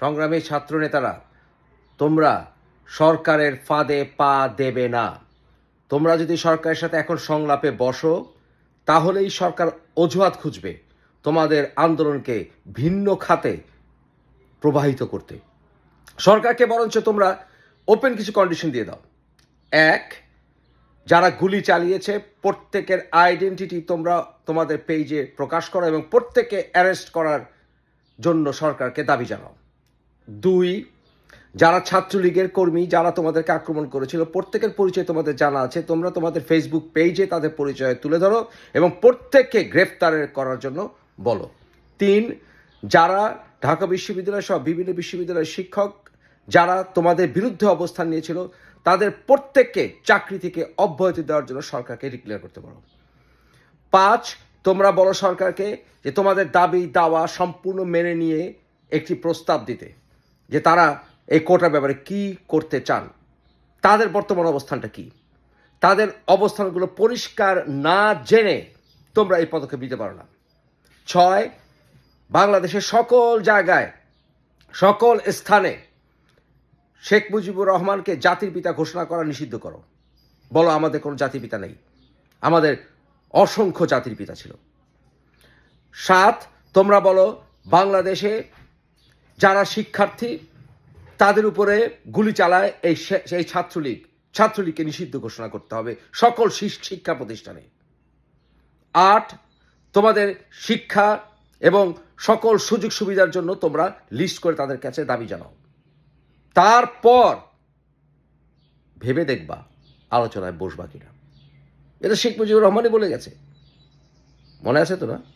সংগ্রামী ছাত্রনেতারা, তোমরা সরকারের ফাঁদে পা দেবে না। তোমরা যদি সরকারের সাথে এখন সংলাপে বসো, তাহলেই সরকার অজুহাত খুঁজবে তোমাদের আন্দোলনকে ভিন্ন খাতে প্রবাহিত করতে। সরকারকে বরঞ্চ তোমরা ওপেন কিছু কন্ডিশন দিয়ে দাও। এক, যারা গুলি চালিয়েছে, প্রত্যেকের আইডেন্টিটি তোমরা তোমাদের পেজে প্রকাশ করো এবং প্রত্যেককে অ্যারেস্ট করার জন্য সরকারকে দাবি জানাও। দুই, যারা ছাত্রলীগের কর্মী, যারা তোমাদেরকে আক্রমণ করেছিল, প্রত্যেকের পরিচয় তোমাদের জানা আছে। তোমরা তোমাদের ফেসবুক পেজে তাদের পরিচয় তুলে ধরো এবং প্রত্যেককে গ্রেফতারের করার জন্য বলো। তিন, যারা ঢাকা বিশ্ববিদ্যালয় সহ বিভিন্ন বিশ্ববিদ্যালয়ের শিক্ষক, যারা তোমাদের বিরুদ্ধে অবস্থান নিয়েছিল, তাদের প্রত্যেককে চাকরি থেকে অব্যাহতি দেওয়ার জন্য সরকারকে ডিক্লেয়ার করতে পারো পাঁচ, তোমরা বলো সরকারকে যে তোমাদের দাবি দাওয়া সম্পূর্ণ মেনে নিয়ে একটি প্রস্তাব দিতে। যে তারা এই কোটার ব্যাপারে কি করতে চান, তাদের বর্তমান অবস্থানটা কি, তাদের অবস্থানগুলো পরিষ্কার না জেনে তোমরা এই পদক্ষেপ নিতে পারো না। ছয়, বাংলাদেশের সকল জায়গায়, সকল স্থানে শেখ মুজিবুর রহমানকে জাতির পিতা ঘোষণা করা নিষিদ্ধ করো। বলো, আমাদের কোনো জাতির পিতা নেই। আমাদের অসংখ্য জাতির পিতা ছিল। সাত, তোমরা বলো, বাংলাদেশে যারা শিক্ষার্থী, তাদের উপরে গুলি চালায় এই সেই ছাত্রলীগ। ছাত্রলীগকে নিষিদ্ধ ঘোষণা করতে হবে সকল শিক- শিক্ষা প্রতিষ্ঠানে। আট, তোমাদের শিক্ষা এবং সকল সুযোগ সুবিধার জন্য তোমরা লিস্ট করে তাদের কাছে দাবি জানাও। তারপর ভেবে দেখবা, আলোচনায় বসবা কিনা। এটা শেখ মুজিবুর রহমানই বলে গেছে। মনে আছে তো না?